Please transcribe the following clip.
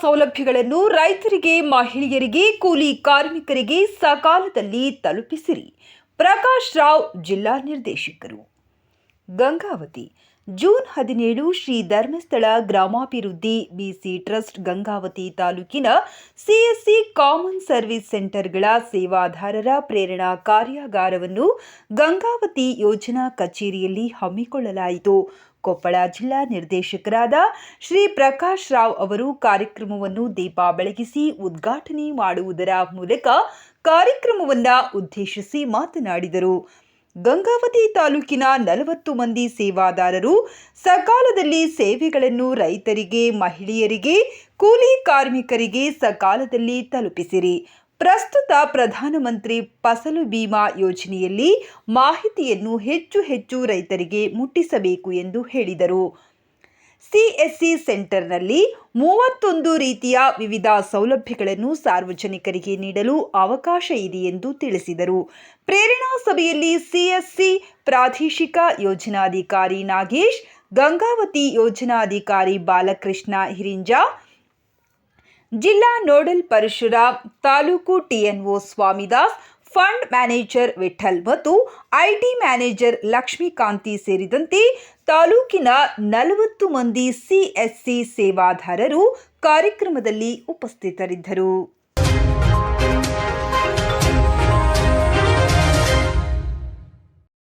ಸೌಲಭ್ಯಗಳನ್ನು ರೈತರಿಗೆ ಮಹಿಳೆಯರಿಗೆ ಕೂಲಿ ಕಾರ್ಮಿಕರಿಗೆ ಸಕಾಲದಲ್ಲಿ ತಲುಪಿಸಿರಿ. ಪ್ರಕಾಶ್ ರಾವ್ ಜಿಲ್ಲಾ ನಿರ್ದೇಶಕರು. ಗಂಗಾವತಿ ಜೂನ್ ಹದಿನೇಳು ಶ್ರೀ ಧರ್ಮಸ್ಥಳ ಗ್ರಾಮಾಭಿವೃದ್ಧಿ ಬಿಸಿ ಟ್ರಸ್ಟ್ ಗಂಗಾವತಿ ತಾಲೂಕಿನ ಸಿಎಸ್ಸಿ ಕಾಮನ್ ಸರ್ವಿಸ್ ಸೆಂಟರ್ಗಳ ಸೇವಾದಾರರ ಪ್ರೇರಣಾ ಕಾರ್ಯಾಗಾರವನ್ನು ಗಂಗಾವತಿ ಯೋಜನಾ ಕಚೇರಿಯಲ್ಲಿ ಹಮ್ಮಿಕೊಳ್ಳಲಾಯಿತು. ಕೊಪ್ಪಳ ಜಿಲ್ಲಾ ನಿರ್ದೇಶಕರಾದ ಶ್ರೀ ಪ್ರಕಾಶ್ ರಾವ್ ಅವರು ಕಾರ್ಯಕ್ರಮವನ್ನು ದೀಪ ಬೆಳಗಿಸಿ ಉದ್ಘಾಟನೆ ಮಾಡುವುದರ ಮೂಲಕ ಕಾರ್ಯಕ್ರಮವನ್ನು ಉದ್ದೇಶಿಸಿ ಮಾತನಾಡಿದರು. ಗಂಗಾವತಿ ತಾಲೂಕಿನ ನಲವತ್ತು ಮಂದಿ ಸೇವಾದಾರರು ಸಕಾಲದಲ್ಲಿ ಸೇವೆಗಳನ್ನು ರೈತರಿಗೆ, ಮಹಿಳೆಯರಿಗೆ, ಕೂಲಿ ಕಾರ್ಮಿಕರಿಗೆ ಸಕಾಲದಲ್ಲಿ ತಲುಪಿಸಿರಿ. ಪ್ರಸ್ತುತ ಪ್ರಧಾನಮಂತ್ರಿ ಫಸಲು ಬಿಮಾ ಯೋಜನೆಯಲ್ಲಿ ಮಾಹಿತಿಯನ್ನು ಹೆಚ್ಚು ಹೆಚ್ಚು ರೈತರಿಗೆ ಮುಟ್ಟಿಸಬೇಕು ಎಂದು ಹೇಳಿದರು. ಸಿಎಸ್ಸಿ ಸೆಂಟರ್ನಲ್ಲಿ ಮೂವತ್ತೊಂದು ರೀತಿಯ ವಿವಿಧ ಸೌಲಭ್ಯಗಳನ್ನು ಸಾರ್ವಜನಿಕರಿಗೆ ನೀಡಲು ಅವಕಾಶ ಇದೆ ಎಂದು ತಿಳಿಸಿದರು. ಪ್ರೇರಣಾ ಸಭೆಯಲ್ಲಿ ಸಿಎಸ್ಸಿ ಪ್ರಾದೇಶಿಕ ಯೋಜನಾಧಿಕಾರಿ ನಾಗೇಶ್, ಗಂಗಾವತಿ ಯೋಜನಾಧಿಕಾರಿ ಬಾಲಕೃಷ್ಣ ಹಿರಿಂಜ, ಜಿಲ್ಲಾ nodal Parashuram, taluk TNO Swamidas fund manager Vithal ಮತ್ತು ಐಟಿ ಮ್ಯಾನೇಜರ್ ಲಕ್ಷ್ಮೀಕಾಂತಿ ಸೇರಿದಂತೆ ತಾಲೂಕಿನ ನಲವತ್ತು ಮಂದಿ ಸಿಎಸ್ಸಿ ಸೇವಾದಾರರು ಕಾರ್ಯಕ್ರಮದಲ್ಲಿ ಉಪಸ್ಥಿತರಿದ್ದರು.